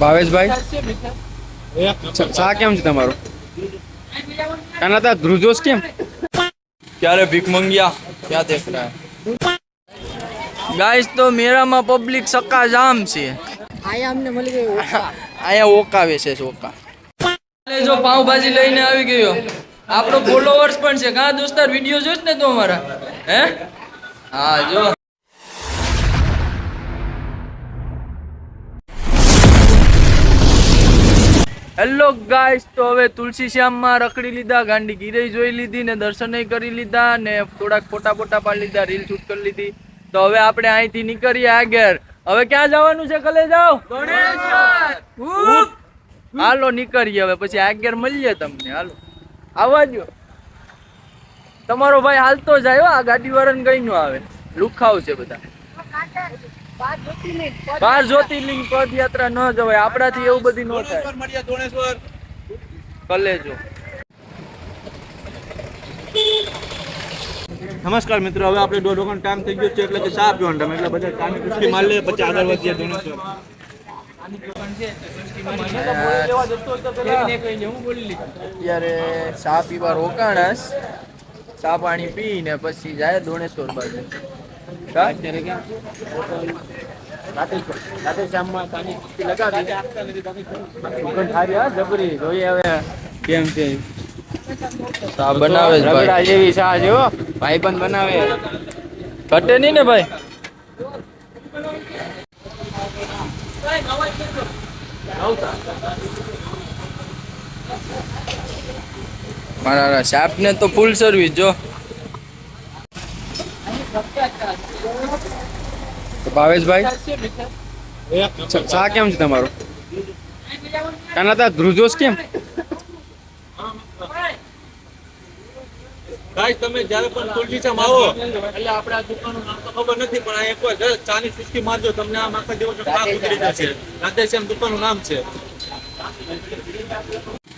ભાવેશભાઈ? શા કેમ છે તમારું? કાના તા ધ્રુજોસ કેમ? ક્યારે ભીખ મંગ્યા? ક્યાં દેખ રહા ગાઈસ તો મેરામાં પબ્લિક સક્કા જામ છે. આયા અમને મળી ગયો આયા ઓકાવે છે ઓકા. જો પાવભાજી લઈને આવી ગયો. આપણો ફોલોવર્સ પણ છે. કાં દોસ્તાર વીડિયો જોઈશ ને તો અમારા? હે? હા જો. હેલો ગાઈસ તો હવે તુલસી શ્યામમાં રખડી લીધા ગાંડી ગીરઈ જોઈ લીધી ને દર્શનય કરી લીધા ને થોડાક ફોટા ફોટા પાડી લીધા રીલ શૂટ કરી લીધી. તો હવે આપણે અહીંથી નીકળીએ આગળ. હવે ક્યાં જવાનું છે કલે જાઓ હાલો નીકળીએ હવે પછી આગળ મળીએ તમને. હાલો. આવવા દો તમારો ભાઈ હાલતો જાય હો, આ ગાડી વાળાને કઈ નો આવે. લુખાવ છે બધા. બાર જ્યોતિર્લિંગ પદયાત્રા ન જવાય. આપણાથી એવું બધી ન થાય. કલેજો. નમસ્કાર મિત્રો હવે આપણે દોઢ વખત ટાઈમ થઈ ગયો છે એટલે કે ચા પીવાનો time. એટલે બધા કાની કુસ્તી મારી લે પછી આગળ વધીએ ધોણેશ્વર અત્યારે ચા પીવા રોકાણસ. ચા પાણી પીને પછી જાય ધોણેશ્વર બાજુ. જેવી છે હો ભાઈ પણ બનાવે ઘટે નહીં ને ભાઈ મારા સાપ ને તો ફૂલ સર્વિસ જો. ભાવેશભાઈ? શા કેમ છે તમારું? કાના તા ધ્રુજોશ કેમ? ગાઈસ તમે જ્યારે પણ તુલસીચામ આવો એટલે આપણે આ દુકાનનું નામ તો ખબર નથી પણ આ એકવાર જરા ચાની કુસ્તી મારજો તમને આમ આખા દિવસનો થાક ઉતરી જશે. રાધેશ્યામ દુકાનનું નામ છે.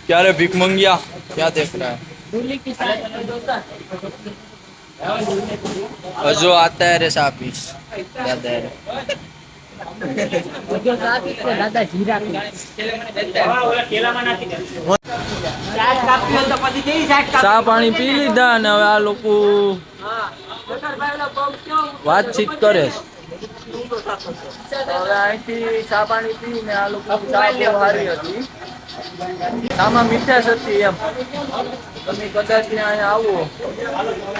ક્યારે ભીખ મંગ્યા? ક્યાં દેખ રહા હજુ અત્યારે સાપીશ દાદા પાણી પી લીધા અને હવે આ લોકો વાતચીત કરે અહીંથી ચા પાણી પીને આ લોકો સારી હતી. ચામાં મીઠાશ હતી એમ. તમે કદાચ ત્યાં આવો.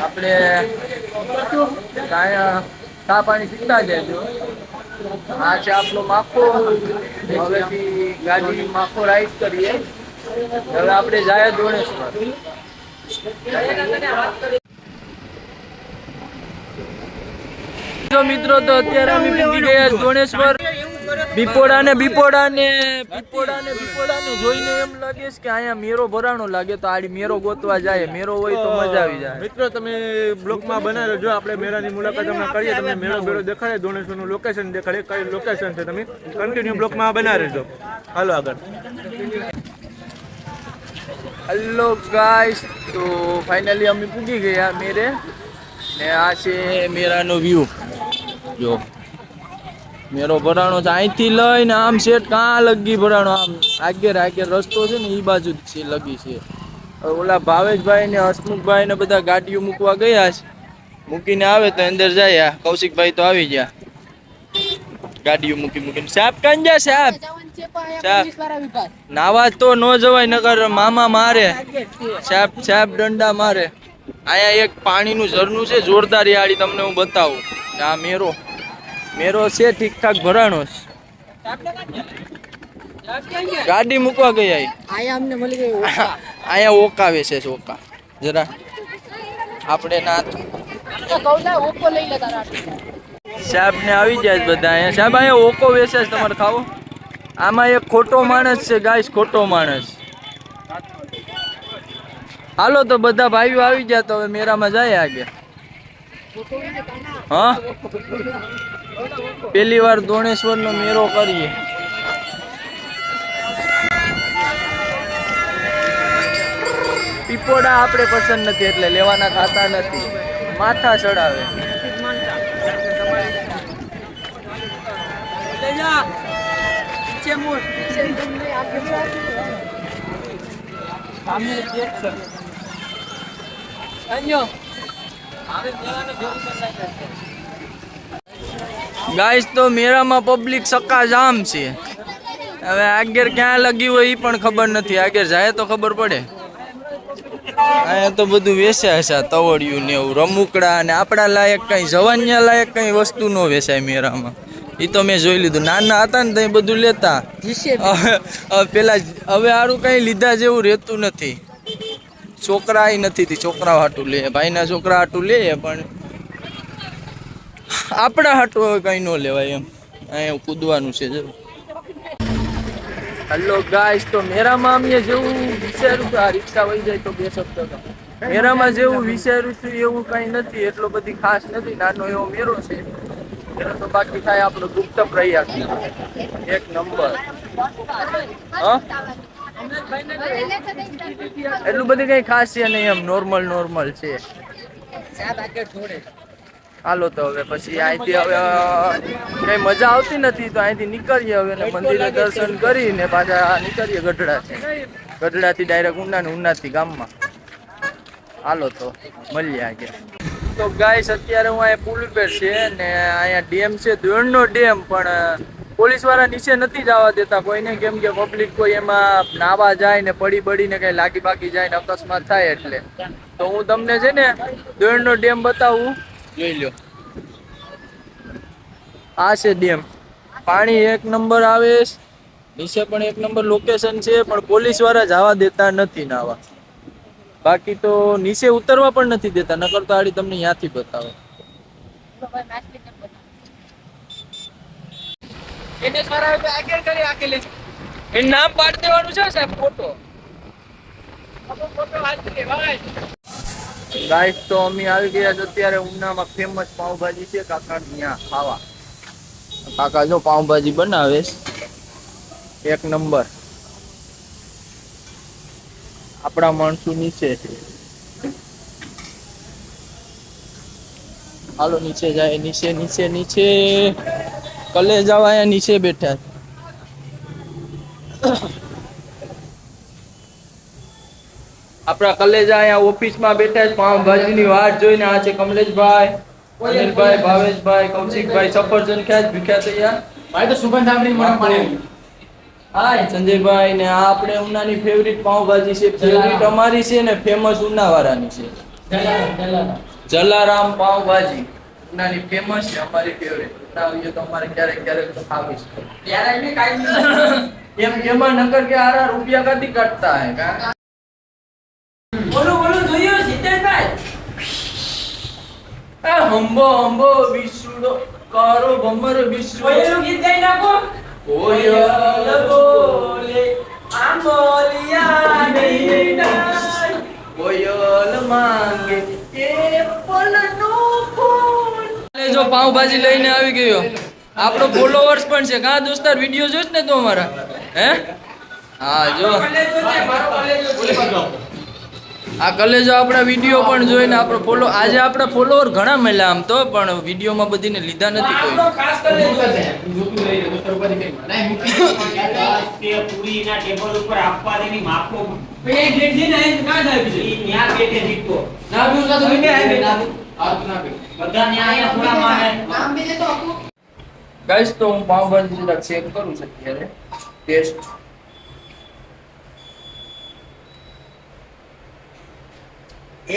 આપણે ચા પાણી પીતા જજો. આ છે આપણો માખો. હવેથી ગાડી માખો રાઈડ કરીએ. હવે આપણે જાય દોણેશ્વર મિત્રો, તો અત્યારે અમે ગયા દોણેશ્વર બીપોડા ને બીપોડા ને બીપોડા ને બીપોડા ને જોઈને એમ લાગે છે કે અહીંયા મેરો ભરાણો લાગે તો આડી મેરો ગોતવા જાય મેરો હોય તો મજા આવી જાય. મિત્રો તમે બ્લોકમાં બનાવી જો આપણે મેળાની મુલાકાત અમે કરીએ. તમને મેળો બેળો દેખાડે. દોણેશ્વરનું લોકેશન દેખાડે. કઈ લોકેશન છે તમે? કન્ટિન્યુ બ્લોકમાં બનાવી રહેજો હાલો આગળ. હેલો ગાઈસ તો ફાઇનલી અમે પૂગી ગયા મેરે. ને આ છે મેરાનો વ્યૂ જો. મેરો ભરાણો છે. અહીંથી લઈને આમ શેઠ કાં લગી ભરાણો? આમ આગેર આગળ રસ્તો છે ને એ બાજુ જ છે, લગી છે. ઓલા ભાવેશભાઈ ને હસમુખભાઈ ને બધા ગાડીઓ મૂકવા ગયા છે. મૂકીને આવે તો અંદર જાય. કૌશિકભાઈ તો આવી ગયા. ગાડીઓ મૂકી મૂકીને. સાહેબ કાં ગયા સાહેબ સાહેબ. નાવા તો ન જવાય નગર મામા મારે. સાહેબ સાહેબ દંડા મારે. અહીંયા એક પાણીનું ઝરનું છે, જોરદાર યાળી તમને હું બતાવું. આ મેરો. મેરો છે ઠીક ઠાક ભરાણો છે. ગાડી મૂકવા ગયા. આયા અમને મળી ગઈ અહીંયા ઓકાવે છે ઓકા. જરા આપણે ના સાહેબ ને આવી જાય બધા અહીંયા. સાહેબ અહીંયા ઓકો વેચે છે તમારે ખાવો? આમાં એક ખોટો માણસ છે ગાય ખોટો માણસ. હાલો તો બધા ભાઈઓ આવી ગયા તો હવે મેરામાં જાય આગે હા? પેલી વાર દોણેશ્વરનો મેરો કરીએ. પીપોડા આપણે પસંદ નથી, એટલે લેવાના ખાતા નથી. માથા ચડાવે. ગાઈસ તો મેળામાં પબ્લિક સક્કા જામ છે. હવે આગળ ક્યાં લગી હોય એ પણ ખબર નથી. આગળ જાય તો ખબર પડે. અહીંયા તો બધું વેચાય છે આ તવડિયું ને એવું રમુકડા ને આપણા લાયક કઈ જવાનિયા લાયક કઈ વસ્તુ ન વેચાય મેળામાં. એ તો મેં જોઈ લીધું. નાના હતા ને તો બધું લેતા. પેલા હવે આરું કઈ લીધા જેવું રહેતું નથી. છોકરા નથી તી છોકરા હાટું લે, ભાઈના છોકરા હાટું લે, પણ આપણા હાટું હવે કઈ ન લેવાય એમ. અહીંયા કૂદવાનું છે જરૂર હલો ગાઈસ તો મેરામાં અમે જેવું વિચાર્યું કે આ રિક્ષા વહી જાય તો બે શબ્દ મેરામાં જેવું વિચાર્યું છું, એવું કઈ નથી, એટલો બધી ખાસ નથી, નાનો એવો મેરો છે. એનો તો બાકી થાય આપણો ગુપ્ત પ્રયાસ એક નંબર. હા? એટલું બધું કઈ ખાસ છે નહીં એમ નોર્મલ નોર્મલ છે. હાલો તો હવે પછી અહીંથી હવે કઈ મજા આવતી નથી તો અહીંથી નીકળીએ હવે ને મંદિરે દર્શન કરીને પાછા નીકળીએ ગઢડાથી. ગઢડાથી ડાયરેક્ટ ઉના ને ઉનાથી ગામમાં. હાલો તો, મળીએ આગે તો ગાઈસ, અત્યારે હું અહીંયા પુલ પર છે ને અહીંયા ડેમ છે દોણનો ડેમ, પણ પોલીસવાળા નીચે નથી જવા દેતા. કોઈને કેમ કે પબ્લિક કોઈ એમાં નાવા જાય ને પડી બડીને કઈ લાગી બાગી જાય ને અકસ્માત થાય એટલે. તો હું તમને છે ને દોડનો ડેમ બતાવું. જોઈ લો આ છે ડેમ. પાણી એક નંબર આવે નીચે પણ એક નંબર લોકેશન છે પણ પોલીસવાળા જવા દેતા નથી નાવા. બાકી તો નીચે ઉતરવા પણ નથી દેતા નકર તો આડી તમને ત્યાંથી બતાવે. એનું નામ પાડી દેવાનું છે સાહેબ ફોટો ગાઈસ તો અમે આવી ગયા છે અત્યારે ઉનામાં ફેમસ પાવભાજી છે કાકા ત્યાં ખાવા. કાકા જો પાવભાજી બનાવે એક નંબર. આપણા માણસો નીચે છે. હાલો નીચે જાય નીચે નીચે નીચે. કલે વાયા નીચે બેઠા આપણા કલેજા અહીંયા ઓફિસમાં બેઠા છે. પાવભાજીની વાટ જોઈને આ છે કમલેશભાઈ અનિલભાઈ ભાવેશભાઈ કૌશિકભાઈ સફરજન ખ્યા ભીખ્યા તૈયાર ભાઈ તો સુગંધ સાંભળી મને પાણી. હાય સંજયભાઈ ને આ આપણે ઉનાની ફેવરિટ પાવભાજી છે. ફેવરિટ અમારી છે ને ફેમસ ઉનાવાળાની છે. જલારામ પાવભાજી ઉનાની ફેમસ છે અમારી ફેવરિટ ઉના તો અમારે ક્યારેક ક્યારેક તો ખાવી છે ત્યારે એને કાઈ એમ એમાં નકર કે આરા રૂપિયા કાથી કાઢતા હે? કા બોલો બોલો જોયો જીતેશભાઈ આ હંબો હંબો વિશુડો કારો ભમર વિશુડો ગીત ગાઈ નાખો. કોયલ બોલે આંબોલિયા નહીં ડાય. કોયલ માંગે. જો પાઉભાજી લઈને આવી ગયો. આપણો ફોલોવર્સ પણ છે. કા દોસ્તાર વીડિયો જોઈશ ને તો અમારા? હે? હા જો. આ કલેજો આપણા વીડિયો પણ જોઈને આપણો ફોલો આજે આપણા ફોલોવર ઘણા મળ્યા આમ તો પણ વિડીયોમાં બધીને લીધા નથી કોઈ. પૂરીના બધા ન્યા અહીંયા ખૂણામાં હે. ગાઈસ તો હું પાવભાજી જરાક ચેક કરું છું અત્યારે ટેસ્ટ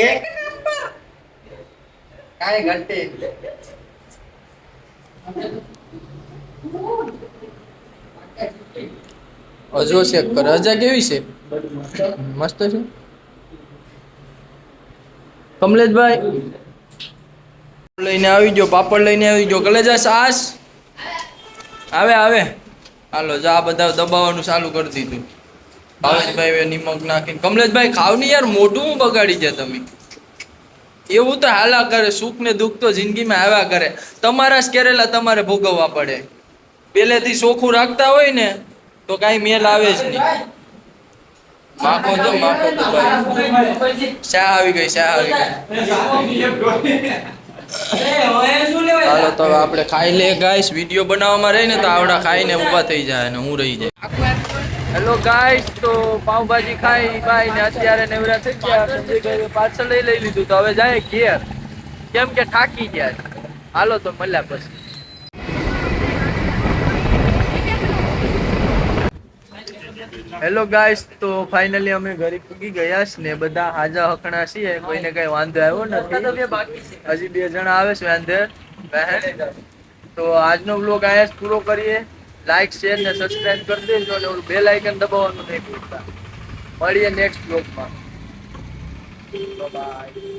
એક નંબર કાઈ ઘટે હજુ ચેક કરે. હજા કેવી છે? મસ્ત છે? કમલેશભાઈ. લઈને આવી ગયો, પાપડ લઈને આવી ગયો. કલેજા સાસ. આવે આવે. હાલો, જા બધા દબાવવાનું ચાલુ કરી દીધું. ભાવેશભાઈ નિમક નાખીને. કમલેશભાઈ ખાવની યાર મોઢું બગાડી ગયા તમે. એવું તો હાલા કરે સુખ ને દુઃખ તો જિંદગીમાં આવ્યા કરે. તમારા જ કેરેલા તમારે ભોગવવા પડે. પહેલેથી ચોખ્ખું રાખતા હોય ને, તો કાંઈ મેલ આવે જ નહીં. માખો તો માખો તો શા આવી ગઈ, શા આવી ગઈ? હાલો તો આપણે ખાઈ લે ગાઈસ વીડિયો બનાવવામાં રહીને તો આવડા ખાઈને ઊભા થઈ જાય અને હું રહી જાય. હેલો ગાઈસ તો પાવભાજી ખાઈ ખાઈ ને અત્યારે નેવરા થઈ ગયા. પાર્સલ લઈ લઈ લીધું. તો હવે જાય ઘેર. કેમ કે થાકી ગયા હાલો તો મળ્યા પછી. હેલો ગાઈસ તો ફાઇનલી અમે ઘરે પૂગી ગયા છે ને બધા હાજા હકણા છીએ, કોઈને કઈ વાંધો આવ્યો નથી. હજી બે જણા આવે છે વાંધે. તો આજનો બ્લોગ અહીંયા જ પૂરો કરીએ. લાઈક શેર ને સબસ્ક્રાઇબ કરી દેજો અને ઓલું બેલ આઇકન દબાવવાનું નહીં ભૂલતા. મળીએ નેક્સ્ટ બ્લોગમાં બાય